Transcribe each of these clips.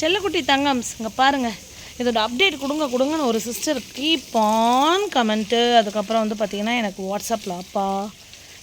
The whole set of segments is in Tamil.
செல்லக்குட்டி தங்கம்ஸ் இங்கே பாருங்கள் இதோட அப்டேட் கொடுங்க கொடுங்கன்னு ஒரு சிஸ்டர் கீப் ஆன் கமெண்ட்டு அதுக்கப்புறம் வந்து பார்த்தீங்கன்னா எனக்கு வாட்ஸ்அப்பில் அப்பா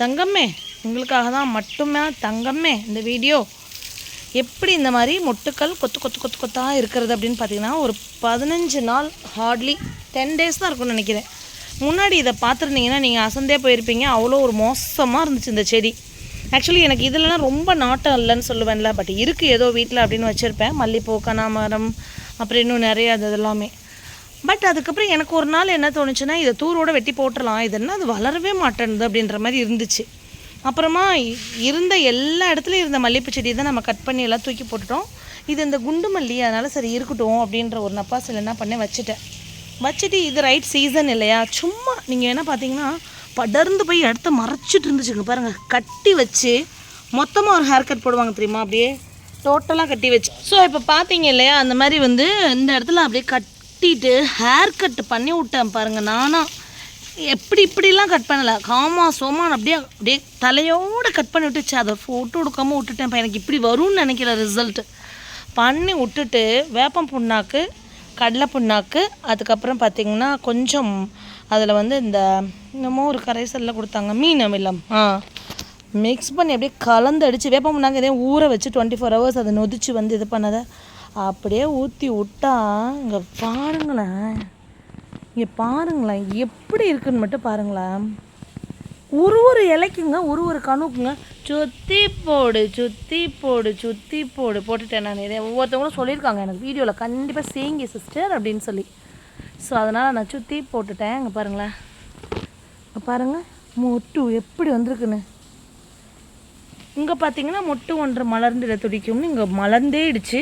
தங்கம்மே உங்களுக்காக தான் மட்டுமே தங்கம்மே இந்த வீடியோ எப்படி இந்த மாதிரி மொட்டுக்கள் கொத்து கொத்து கொத்து கொத்தாக இருக்கிறது? அப்படின்னு பார்த்தீங்கன்னா ஒரு பதினஞ்சு நாள் ஹார்ட்லி டென் டேஸ் தான் இருக்கும்னு நினைக்கிறேன். முன்னாடி இதை பார்த்துருந்தீங்கன்னா நீங்கள் அசந்தே போயிருப்பீங்க. அவ்வளோ ஒரு மோசமாக இருந்துச்சு இந்த செடி. ஆக்சுவலி எனக்கு இதெல்லாம் ரொம்ப நாட்டம் இல்லைன்னு சொல்லுவேன்ல. பட் இருக்குது ஏதோ வீட்டில் அப்படின்னு வச்சுருப்பேன். மல்லிப்பூ கனாமரம் அப்புறம் இன்னும் நிறைய அது இதெல்லாமே. பட் அதுக்கப்புறம் எனக்கு ஒரு நாள் என்ன தோணுச்சுன்னா இதை தூரோட வெட்டி போட்டுடலாம். இது என்ன அது வளரவே மாட்டேன்து அப்படின்ற மாதிரி இருந்துச்சு. அப்புறமா இருந்த எல்லா இடத்துலையும் இருந்த மல்லிகைப்பூ செடியை தான் நம்ம கட் பண்ணி எல்லாம் தூக்கி போட்டுட்டோம். இது இந்த குண்டு மல்லி அதனால் சரி இருக்கட்டும் அப்படின்ற ஒரு நப்பாசில் என்ன பண்ணேன் வச்சுட்டேன். வச்சுட்டு இது ரைட் சீசன் இல்லையா? சும்மா நீங்கள் என்ன பார்த்தீங்கன்னா படர்ந்து போய் இடத்த மறைச்சிட்டு இருந்துச்சுங்க. பாருங்கள் கட்டி வச்சு மொத்தமாக ஒரு ஹேர் கட் போடுவாங்க தெரியுமா? அப்படியே டோட்டலாக கட்டி வச்சு. ஸோ இப்போ பார்த்தீங்க இல்லையா அந்த மாதிரி வந்து இந்த இடத்துல அப்படியே கட்டிட்டு ஹேர் கட் பண்ணி விட்டேன் பாருங்கள் நானாக எப்படி இப்படிலாம் கட் பண்ணலை. காமா சோமான் அப்படியே அப்படியே தலையோடு கட் பண்ணி விட்டுச்சு. அதை ஃபோட்டோ எடுக்காமல் விட்டுட்டேன் எனக்கு இப்படி வரும்னு நினைக்கிற ரிசல்ட்டு பண்ணி விட்டுட்டு வேப்பம் புண்ணாக்கு கடலை புண்ணாக்கு அதுக்கப்புறம் பார்த்திங்கன்னா கொஞ்சம் அதில் வந்து இந்த இன்னமும் ஒரு கரைசலில் கொடுத்தாங்க. மீன் அமிலம். ஆ. மிக்ஸ் பண்ணி அப்படியே கலந்து அடித்து வேப்பம் நாங்கள் இதே ஊற வச்சு டுவெண்ட்டி ஃபோர் ஹவர்ஸ் அதை நொதிச்சு வந்து இது பண்ணதை. அப்படியே ஊற்றி விட்டா இங்கே பாருங்களேன். இங்கே பாருங்களேன் எப்படி இருக்குன்னு மட்டும் பாருங்களேன். ஒரு ஒரு இலைக்குங்க ஒரு ஒரு கணுக்குங்க. சுத்தி போடு சுத்தி போடு சுத்தி போடு. போட்டுட்டேன் நான். இதை ஒவ்வொருத்தவங்களும் சொல்லியிருக்காங்க எனக்கு. வீடியோவில் கண்டிப்பாக செய்யுங்க சிஸ்டர் அப்படின்னு சொல்லி. ஸோ அதனால் நான் சுற்றி போட்டுட்டேன். இங்கே பாருங்களேன். இங்கே பாருங்கள் மொட்டு எப்படி வந்திருக்குன்னு. இங்கே பார்த்தீங்கன்னா மொட்டு ஒன்று மலர்ந்துட துடிக்கும்னு இங்கே மலர்ந்தே இடிச்சு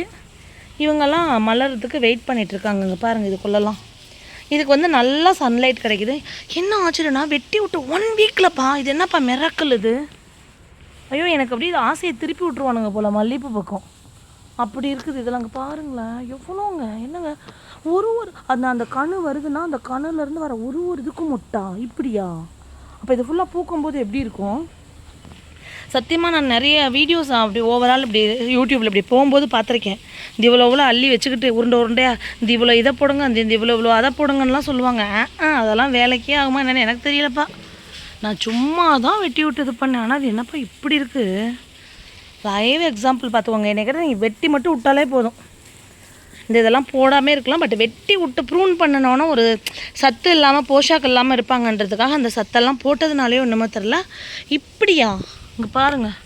இவங்கெல்லாம் மலர்றதுக்கு வெயிட் பண்ணிட்டு இருக்காங்க. இங்கே பாருங்கள் இதுக்குள்ளெல்லாம் இதுக்கு வந்து நல்லா சன்லைட் கிடைக்குது. என்ன ஆச்சுன்னா வெட்டி விட்டு ஒன் வீக்கில்ப்பா இது என்னப்பா மிரக்கல் இது? ஐயோ எனக்கு அப்படியே இது ஆசையை திருப்பி விட்ருவானுங்க போல் மல்லிகைப்பூ பக்கம். அப்படி இருக்குது இதெல்லாம் அங்கே பாருங்களேன். எவ்வளோங்க என்னங்க? ஒரு ஒரு அந்த அந்த கணு வருதுன்னா அந்த கணுலேருந்து வர ஒரு ஒரு இதுக்கும் முட்டா. இப்படியா? அப்போ இது ஃபுல்லாக பூக்கும்போது எப்படி இருக்கும்? சத்தியமாக நான் நிறைய வீடியோஸ் அப்படி ஓவரால் இப்படி யூடியூப்பில் இப்படி போகும்போது பார்த்துருக்கேன். இந்த இவ்வளோ இவ்வளோ அள்ளி வச்சுக்கிட்டு உருண்டை உருண்டையா இந்த இவ்வளோ இதை போடுங்க அந்த இந்த இவ்வளோ இவ்வளோ அதை போடுங்கன்னுலாம் சொல்லுவாங்க. ஆ அதெல்லாம் வேலைக்கே ஆகுமா என்னன்னு எனக்கு தெரியலப்பா. நான் சும்மா தான் வெட்டி விட்டு இது பண்ணேன். ஆனால் அது என்னப்பா இப்படி இருக்குது லைவ் எக்ஸாம்பிள் பார்த்துக்கோங்க. எனக்கு நீங்கள் வெட்டி மட்டும் விட்டாலே போதும். இந்த இதெல்லாம் போடாமல் இருக்கலாம் பட் வெட்டி விட்டு ப்ரூன் பண்ணினோன்னா ஒரு சத்து இல்லாமல் போஷாக்கு இல்லாமல் இருப்பாங்கன்றதுக்காக அந்த சத்தெல்லாம் போட்டதுனாலே ஒன்றுமே தெரில இப்படியா? இங்கே பாருங்கள்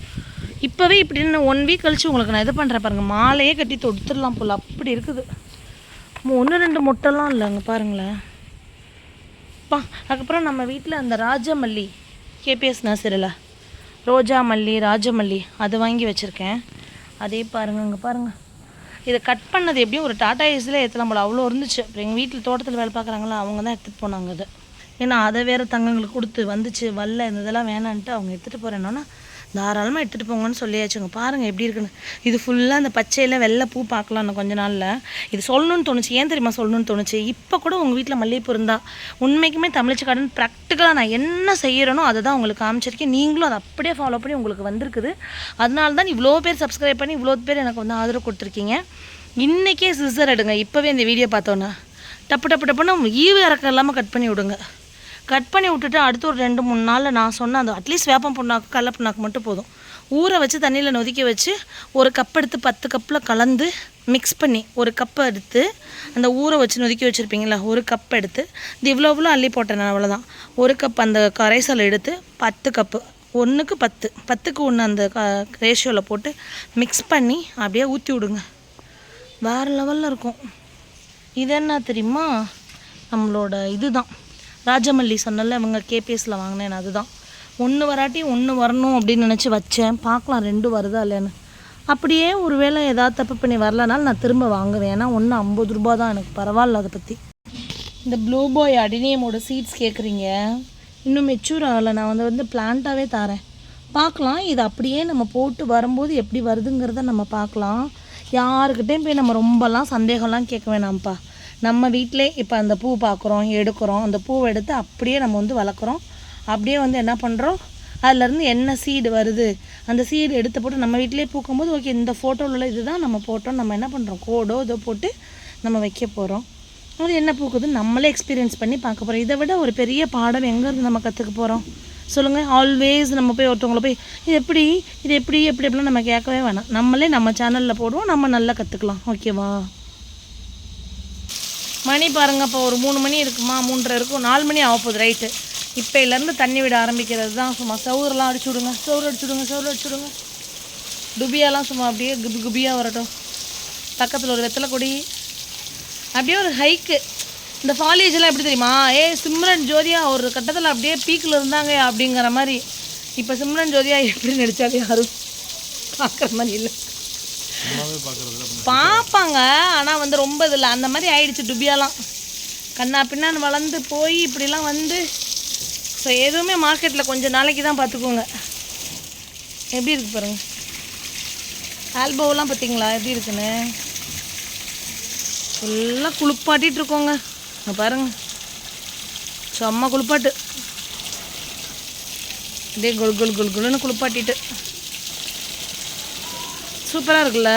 இப்போவே இப்படின்னு ஒன் வீக் கழிச்சு உங்களுக்கு நான் இது பண்ணுறேன் பாருங்கள் மாலையே கட்டி தொடுத்துடலாம் போல் அப்படி இருக்குது. ஒன்று ரெண்டு மொட்டைலாம் இல்லை அங்கே பாருங்களேன். பா அதுக்கப்புறம் நம்ம வீட்டில் அந்த ராஜமல்லி கேபிஎஸ் நர்சரியில் ரோஜா மல்லி ராஜமல்லி அது வாங்கி வச்சுருக்கேன். அதே பாருங்கள் இங்கே பாருங்கள் இதை கட் பண்ணது எப்படியும் ஒரு டாடா ஏசில் ஏற்றலாம் போல அவ்வளோ இருந்துச்சு. அப்புறம் எங்கள் வீட்டில் தோட்டத்தில் வேலை பார்க்குறாங்களா அவங்க தான் எடுத்துகிட்டு போனாங்க அதை ஏன்னா அதை வேறு தங்கங்களுக்கு கொடுத்து வந்துச்சு வரல இந்த இதெல்லாம் வேணான்ட்டு அவங்க எடுத்துகிட்டு போகிறேன்னா தாராளமாக எடுத்துகிட்டு போங்கன்னு சொல்லியாச்சுங்க. பாருங்கள் எப்படி இருக்குன்னு. இது ஃபுல்லாக அந்த பச்சையில் வெள்ளை பூ பார்க்கலாம் இன்னும் கொஞ்ச நாளில். இது சொல்லணும்னு தோணுச்சு. ஏன் தெரியுமா சொல்லணும்னு தோணுச்சு? இப்போ கூட உங்கள் வீட்டில் மல்லிகைப்பூ இருந்தால் உண்மைக்குமே தமிழ்ச்சி கார்டன் ப்ராக்டிக்கலாக நான் என்ன செய்கிறேனோ அதை தான் உங்களுக்கு காமிச்சிருக்கேன். நீங்களும் அதை அப்படியே ஃபாலோ பண்ணி உங்களுக்கு வந்திருக்குது. அதனால தான் இவ்வளோ பேர் சப்ஸ்கிரைப் பண்ணி இவ்வளோ பேர் எனக்கு வந்து ஆதரவு கொடுத்துருக்கீங்க. இன்றைக்கே சிசர் எடுங்க. இப்போவே இந்த வீடியோ பார்த்தோன்னே. டப்பு டப்பு டப்புன்னு ஈவு இறக்கம் இல்லாமல் கட் பண்ணி விடுங்க. கட் பண்ணி விட்டுட்டு அடுத்து ஒரு ரெண்டு மூணு நாளில் நான் சொன்ன அந்த அட்லீஸ்ட் வேப்பம் புண்ணாக்கு கடல புண்ணாக்கு மட்டும் போதும். ஊற வச்சு தண்ணியில் நொதிக்க வச்சு ஒரு கப் எடுத்து பத்து கப்பில் கலந்து மிக்ஸ் பண்ணி ஒரு கப் எடுத்து அந்த ஊற வச்சு நொதுக்கி வச்சுருப்பீங்களா ஒரு கப் எடுத்து இது இவ்வளோ இவ்வளோ அள்ளி போட்டேன் நான் அவ்வளோதான் ஒரு கப் அந்த கரைசல் எடுத்து பத்து கப்பு ஒன்றுக்கு பத்து பத்துக்கு ஒன்று அந்த க ரேஷியோவில் போட்டு மிக்ஸ் பண்ணி அப்படியே ஊற்றி விடுங்க. வேறு லெவலில் இருக்கும். இது என்ன தெரியுமா? நம்மளோட இதுதான். ராஜமல்லி சொன்னல இவங்க கேபிஎஸ்ல வாங்கினேன் அதுதான். ஒன்று வராட்டி ஒன்று வரணும் அப்படின்னு நினச்சி வச்சேன். பார்க்கலாம் ரெண்டு வருதா இல்லைன்னு அப்படியே ஒருவேளை ஏதாவது தப்பு பண்ணி வரலனாலும் நான் திரும்ப வாங்குவேன். ஏன்னா ஒன்று ஐம்பது ரூபா தான் எனக்கு. பரவாயில்ல அதை பற்றி இந்த ப்ளூ பாய் அடினியமோட சீட்ஸ் கேட்குறீங்க இன்னும் மெச்சூர் ஆகலை. நான் வந்து வந்து பிளான்ட்டாகவே தரேன். பார்க்கலாம். இது அப்படியே நம்ம போட்டு வரும்போது எப்படி வருதுங்கிறத நம்ம பார்க்கலாம். யாருக்கிட்டேயும் போய் நம்ம ரொம்பலாம் சந்தேகம்லாம் கேட்க வேணாம்ப்பா. நம்ம வீட்டிலே இப்போ அந்த பூ பார்க்குறோம் எடுக்கிறோம் அந்த பூவை எடுத்து அப்படியே நம்ம வந்து வளர்க்குறோம். அப்படியே வந்து என்ன பண்ணுறோம் அதுலேருந்து என்ன சீடு வருது? அந்த சீடு எடுத்து போட்டு நம்ம வீட்டிலேயே பூக்கும்போது ஓகே இந்த ஃபோட்டோவில் உள்ள இதுதான் நம்ம போட்டோம் நம்ம என்ன பண்ணுறோம் கோடோ இதோ போட்டு நம்ம வைக்க போகிறோம் அது என்ன பூக்குது நம்மளே எக்ஸ்பீரியன்ஸ் பண்ணி பார்க்க போகிறோம் இதை விட ஒரு பெரிய பாடம் எங்கேருந்து நம்ம கற்றுக்க போகிறோம் சொல்லுங்கள் ஆல்வேஸ் நம்ம போய் ஒருத்தவங்கள போய் இது எப்படி? இது எப்படி? எப்படி? எப்படிலாம் நம்ம கேட்கவே வேணாம். நம்மளே நம்ம சேனலில் போடுவோம். நம்ம நல்லா கற்றுக்கலாம் ஓகேவா மணி பாருங்க இப்போ ஒரு மூணு மணி இருக்குமா? மூன்றரை இருக்கும். நாலு மணி ஆக போகுது ரைட்டு இப்போலேருந்து தண்ணி விட ஆரம்பிக்கிறது தான். சும்மா சவுரெலாம் அடிச்சு விடுங்க. சவுறு அடிச்சு விடுங்க சவுறு அடிச்சு விடுங்க. டுபியாலாம் சும்மா அப்படியே குபி குபியாக வரட்டும். பக்கத்தில் ஒரு வெத்தலை கொடி. அப்படியே ஒரு ஹைக்கு இந்த ஃபாலேஜெலாம் எப்படி தெரியுமா? ஏ சிம்ரன் ஜோதியா ஒரு கட்டத்தில் அப்படியே பீக்கில் இருந்தாங்க அப்படிங்கிற மாதிரி. இப்போ சிம்ரன் ஜோதியா எப்படி நடித்தாலே யாரும் பார்க்குற மாதிரி இல்லை. பார்ப்பாங்க ஆனால் வந்து ரொம்ப இதில். அந்த மாதிரி ஆயிடுச்சு டுபியாலாம். கண்ணா பின்னான்னு வளர்ந்து போய் இப்படிலாம் வந்து ஸோ எதுவுமே மார்க்கெட்டில் கொஞ்சம் நாளைக்கு தான் பார்த்துக்கோங்க. எப்படி இருக்கு பாருங்க. ஆல்போவெல்லாம் பார்த்தீங்களா? எப்படி இருக்குன்னு? ஃபுல்லாக குளிப்பாட்டிகிட்டு இருக்கோங்க. பாருங்க. செம்ம குளிப்பாட்டு. இதே கொல் கொல் கொல் குலுன்னு குளிப்பாட்டிட்டு. சூப்பராக இருக்குல்ல?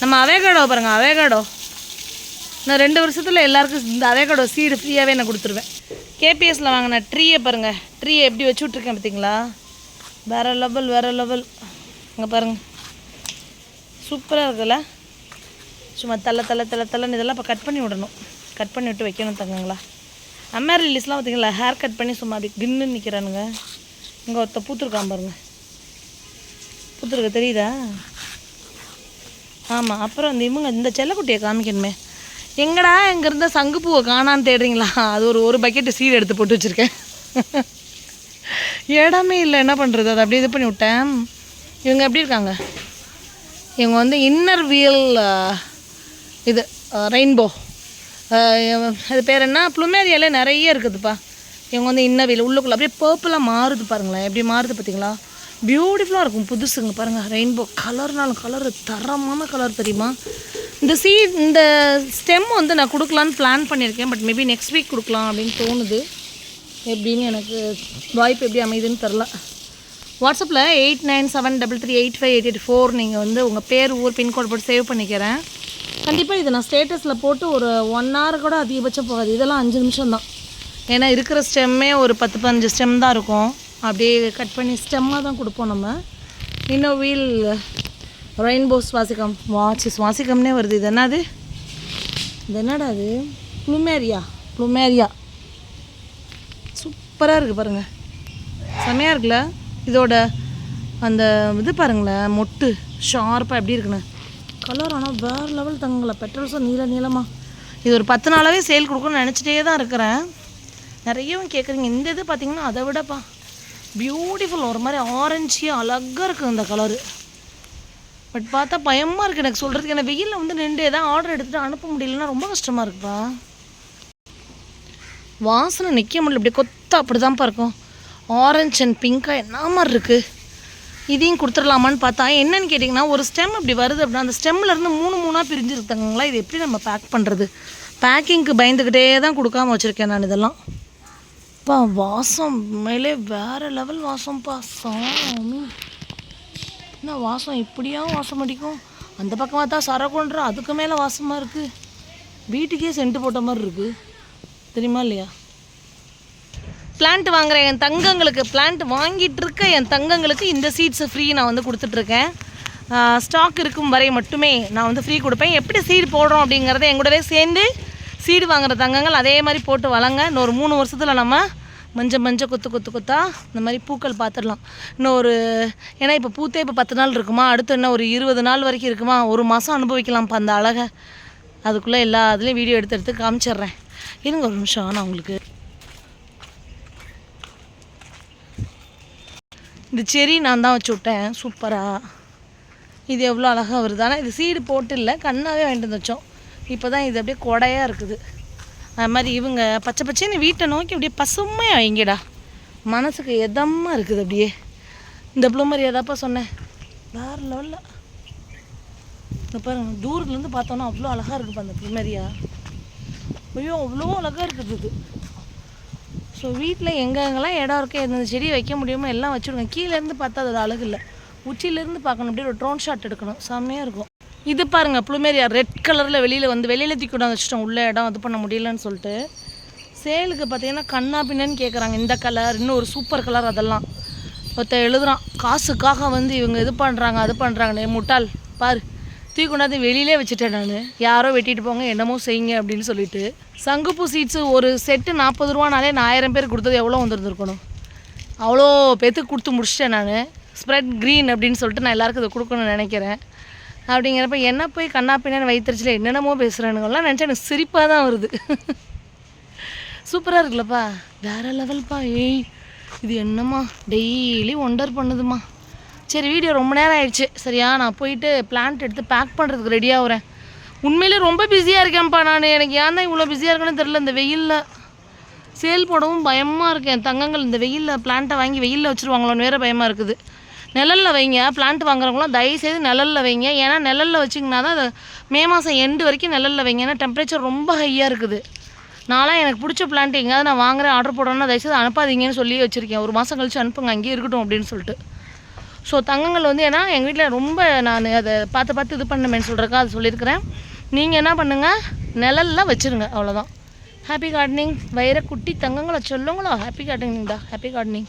நம்ம அவேகாடோ பாருங்கள் அவேகாடோ நான் ரெண்டு வருஷத்தில் எல்லாருக்கும் இந்த அவேகாடோ சீடு ஃப்ரீயாகவே நான் கொடுத்துருவேன். கேபிஎஸ்சில் வாங்கின ட்ரீயை பாருங்கள் ட்ரீயை எப்படி வச்சு விட்ருக்கேன் பார்த்தீங்களா வேறு லெவல் வேறு லெவல் அங்கே பாருங்கள் சூப்பராக இருக்குல்ல? சும்மா தள்ள தள்ள தள்ள தள்ளன்னு இதெல்லாம் இப்போ கட் பண்ணி விடணும். கட் பண்ணி விட்டு வைக்கணும் தங்கங்களா. அம்மாரி ரிலீஸ்லாம் பார்த்தீங்களா ஹேர் கட் பண்ணி சும்மா அப்படி கின்னு நிற்கிறானுங்க இங்கே ஒருத்த பூத்துருக்கான் பாருங்கள் பூத்துருக்க தெரியுதா? ஆமாம் அப்புறம் இந்த இவங்க இந்த செல்லக்குட்டியை காமிக்கணுமே. எங்கடா இங்கே இருந்த சங்குப்பூவை காணான்னு தேடுறீங்களா? அது ஒரு ஒரு பக்கெட்டு சீடு எடுத்து போட்டு வச்சுருக்கேன். இடமே இல்லை என்ன பண்ணுறது அதை அப்படியே இது பண்ணி விட்டேன். இவங்க எப்படி இருக்காங்க? இவங்க வந்து இன்னர் வீல் இது ரெயின்போ அது பேர் என்ன? ப்ளூமேரியாலே நிறைய இருக்குதுப்பா. இவங்க வந்து இன்னர் வீல் உள்ளுக்குள்ளே அப்படியே பர்பிளாக மாறுது பாருங்களேன். எப்படி மாறுது பார்த்தீங்களா? பியூட்டிஃபுல்லாக இருக்கும். புதுசுங்க பாருங்கள் ரெயின்போ கலர்னாலும் கலர் தரமான கலர் தெரியுமா? இந்த சீ இந்த ஸ்டெம் வந்து நான் கொடுக்கலான்னு பிளான் பண்ணியிருக்கேன். பட் மேபி நெக்ஸ்ட் வீக் கொடுக்கலாம் அப்படின்னு தோணுது. எப்படின்னு எனக்கு வாய்ப்பு எப்படி அமையுதுன்னு தெரில வாட்ஸ்அப்பில் eight nine seven double three eight five eight eight four நீங்கள் வந்து உங்கள் பேர் ஊர் பின்கோட் போட்டு சேவ் பண்ணிக்கிறேன். கண்டிப்பாக இதை நான் ஸ்டேட்டஸில் போட்டு ஒரு ஒன் ஹவர் கூட அதிகபட்சம் போகாது. இதெல்லாம் அஞ்சு நிமிஷம் தான் ஏன்னா இருக்கிற ஸ்டெம்மே ஒரு பத்து பதினஞ்சு ஸ்டெம் தான் இருக்கும். அப்படியே கட் பண்ணி ஸ்டெம்மாக தான் கொடுப்போம் நம்ம. இன்னும் வீல் ரெயின்போ சுவாசிக்கம் வாட்சி சுவாசிக்கம்னே வருது. இது என்னது? இது என்னடா அது ப்ளூமேரியா? ப்ளூமேரியா. சூப்பராக இருக்குது பாருங்கள் செமையாக இருக்குல்ல? இதோட அந்த இது பாருங்களேன் மொட்டு ஷார்ப்பாக எப்படி இருக்குன்னு. கலர் ஆனால் வேறு லெவல் தங்கலை. பெட்ரோல்ஸும் நீள நீளமாக இது ஒரு பத்து நாளாகவே சேல் கொடுக்கணும்னு நினச்சிட்டே தான் இருக்கிறேன். நிறையவும் கேட்குறீங்க இந்த இது பார்த்தீங்கன்னா அதை விடப்பா. பியூட்டிஃபுல் ஒரு மாதிரி ஆரஞ்சியாக அழகாக இருக்குது அந்த கலரு பட் பார்த்தா பயமாக இருக்குது எனக்கு சொல்கிறதுக்கு ஏன்னா வெயிலில் வந்து நின்று எதாவது ஆர்டர் எடுத்துகிட்டு அனுப்ப முடியலன்னா ரொம்ப கஷ்டமாக இருக்குப்பா. வாசனை நிற்க முடியல. இப்படி கொத்தா அப்படி தான்ப்பா இருக்கும் ஆரஞ்ச் அண்ட் பிங்காக என்ன மாதிரி இருக்குது இதையும் கொடுத்துடலாமான்னு பார்த்தா என்னன்னு கேட்டிங்கன்னா ஒரு ஸ்டெம் இப்படி வருது அப்படின்னா அந்த ஸ்டெம்லேருந்து மூணு மூணாக பிரிஞ்சிருத்தாங்களா இது எப்படி நம்ம பேக் பண்ணுறது பேக்கிங்க்கு பயந்துக்கிட்டே தான் கொடுக்காம வச்சுருக்கேன் நான் இதெல்லாம். அப்பா வாசம் மேலே வேறு லெவல் வாசம்ப்பா. சாமி. என்ன வாசம்? இப்படியா வாசம் அடிக்கும்? அந்த பக்கமாக தான் சரக்குன்ற அதுக்கு மேலே வாசமாக இருக்குது வீட்டுக்கே சென்ட் போட்ட மாதிரி இருக்குது தெரியுமா இல்லையா? பிளான்ட் வாங்குற என் தங்கங்களுக்கு பிளான்ட் வாங்கிட்டு இருக்க என் தங்கங்களுக்கு இந்த சீட்ஸ் ஃப்ரீ நான் வந்து கொடுத்துட்ருக்கேன் ஸ்டாக் இருக்கும் வரை மட்டுமே நான் வந்து ஃப்ரீ கொடுப்பேன். எப்படி சீட் போடுறோம் அப்படிங்கிறத என் கூடவே சேர்ந்து சீடு வாங்குற தங்கங்கள் அதே மாதிரி போட்டு வளங்க. இன்னொரு மூணு வருஷத்தில் நம்ம மஞ்சள் மஞ்சள் கொத்து கொத்து கொத்தா இந்த மாதிரி பூக்கள் பார்த்துடலாம் இன்னும் ஒரு ஏன்னா இப்போ பூத்தே இப்போ பத்து நாள் இருக்குமா? அடுத்து என்ன ஒரு இருபது நாள் வரைக்கும் இருக்குமா? ஒரு மாதம் அனுபவிக்கலாம்ப்பா அந்த அழகை. அதுக்குள்ளே எல்லா இதுலேயும் வீடியோ எடுத்து எடுத்து காமிச்சிடுறேன். இருங்க ஒரு நிமிஷம். நான் உங்களுக்கு இந்த செரி நான் தான் வச்சு விட்டேன். சூப்பராக இது எவ்வளோ அழகாக வருது. ஆனால் இது சீடு போட்டு இல்லை கண்ணாவே வாங்கிட்டு வந்து வச்சோம். இப்போ தான் இது அப்படியே கொடையாக இருக்குது. அது மாதிரி இவங்க பச்சை பச்சைன்னு வீட்டை நோக்கி அப்படியே பசுமையாக வைங்கடா மனசுக்கு எதமாக இருக்குது அப்படியே. இந்த ப்ளூமரி எதாப்பா சொன்னேன் வேறு லெவலில் இந்த பாருங்க தூரத்துலேருந்து பார்த்தோன்னா அவ்வளோ அழகாக இருக்குப்பா அந்த ப்ளூமரியா ஐயோ அவ்வளோ அழகாக இருக்குது இது. ஸோ வீட்டில் எங்கெங்கெல்லாம் இடம் இருக்கோ எந்தெந்த செடி வைக்க முடியுமோ எல்லாம் வச்சுருக்கோம் கீழேருந்து பார்த்தா அதோட அழகு இல்லை. உச்சியிலேருந்து பார்க்கணும் அப்படியே ஒரு ட்ரோன் ஷாட் எடுக்கணும். செம்மையாக இருக்கும். இது பாருங்கள் ப்ளூமேரியா ரெட் கலரில் வெளியில் வந்து வெளியில் தூக்கி கொண்டாந்து வச்சுட்டோம். உள்ள இடம் இது பண்ண முடியலன்னு சொல்லிட்டு. சேலுக்கு பார்த்தீங்கன்னா கண்ணா பின்னன்னு கேட்குறாங்க இந்த கலர் இன்னும் ஒரு சூப்பர் கலர் அதெல்லாம். ஒருத்தன் எழுதுறான். காசுக்காக வந்து இவங்க இது பண்ணுறாங்க அது பண்ணுறாங்கண்ணே முட்டாள் பாரு. தூக்கி கொண்டாந்து வெளியிலே வச்சுட்டேன் நான். யாரோ வெட்டிட்டு போங்க என்னமோ செய்யுங்க அப்படின்னு சொல்லிட்டு. சங்குப்பூ சீட்ஸு ஒரு செட்டு நாற்பது ரூபானாலே நான் ஆயிரம் பேர் கொடுத்தது எவ்வளோ வந்துருந்துருக்கணும்? அவ்வளோ பேத்துக்கு கொடுத்து முடிச்சிட்டேன் நான். ஸ்ப்ரெட் க்ரீன் அப்படின்னு சொல்லிட்டு நான் எல்லாருக்கும் இதை கொடுக்கணும்னு நினைக்கிறேன். அப்படிங்கிறப்ப என்ன போய் கண்ணா பின்னான்னு வைத்தறிச்சில் என்னென்னமோ பேசுகிறேனுங்கெல்லாம் நினச்சா எனக்கு சிரிப்பாக தான் வருது. சூப்பராக இருக்குல்லப்பா. வேற லெவல்ப்பா ஏய் இது என்னம்மா? டெய்லி ஒண்டர் பண்ணுதுமா சரி வீடியோ ரொம்ப நேரம் ஆயிடுச்சு. சரியா நான் போயிட்டு பிளான்ட் எடுத்து பேக் பண்ணுறதுக்கு ரெடியாக வரேன். உண்மையிலே ரொம்ப பிஸியாக இருக்கேன்ப்பா நான். எனக்கு ஏன் தான் இவ்வளோ பிஸியாக இருக்கேன்னு தெரில இந்த வெயிலில். சேல் போடவும் பயமாக இருக்கேன். தங்கங்கள் இந்த வெயிலில் பிளான்ட்டை வாங்கி வெயிலில் வச்சுருவாங்களோன்னு வேறு பயமாக இருக்குது. நிழல்ல வைங்க. பிளான்ட் வாங்குறவங்களாம் தயவுசெய்து நிழலில் வைங்க. ஏன்னா நிழலில் வச்சிங்கன்னா தான் அது மே மாதம் எண்டு வரைக்கும் நிழலில் வைங்க. ஏன்னா டெம்பரேச்சர் ரொம்ப ஹையாக இருக்குது. நான்லாம் எனக்கு பிடிச்ச பிளான்ட் எங்கேயாவது நான் வாங்குறேன் ஆர்டர் போடுறேன்னா தயவுசெய்து அனுப்பாதீங்கன்னு சொல்லி வச்சுருக்கேன். ஒரு மாதம் கழிச்சு அனுப்புங்க அங்கேயே இருக்கட்டும் அப்படின்னு சொல்லிட்டு. ஸோ தங்கங்கள் வந்து ஏன்னா எங்கள் வீட்டில் ரொம்ப நான் அதை பார்த்து பார்த்து இது பண்ணுமேன்னு சொல்கிறக்கா அது சொல்லியிருக்கிறேன். நீங்கள் என்ன பண்ணுங்கள் நிழலில் வச்சுருங்க. அவ்வளோதான் ஹாப்பி கார்டனிங் வைர குட்டி தங்கங்களை சொல்லுங்களா ஹாப்பி கார்டனிங் தான் ஹாப்பி கார்டனிங்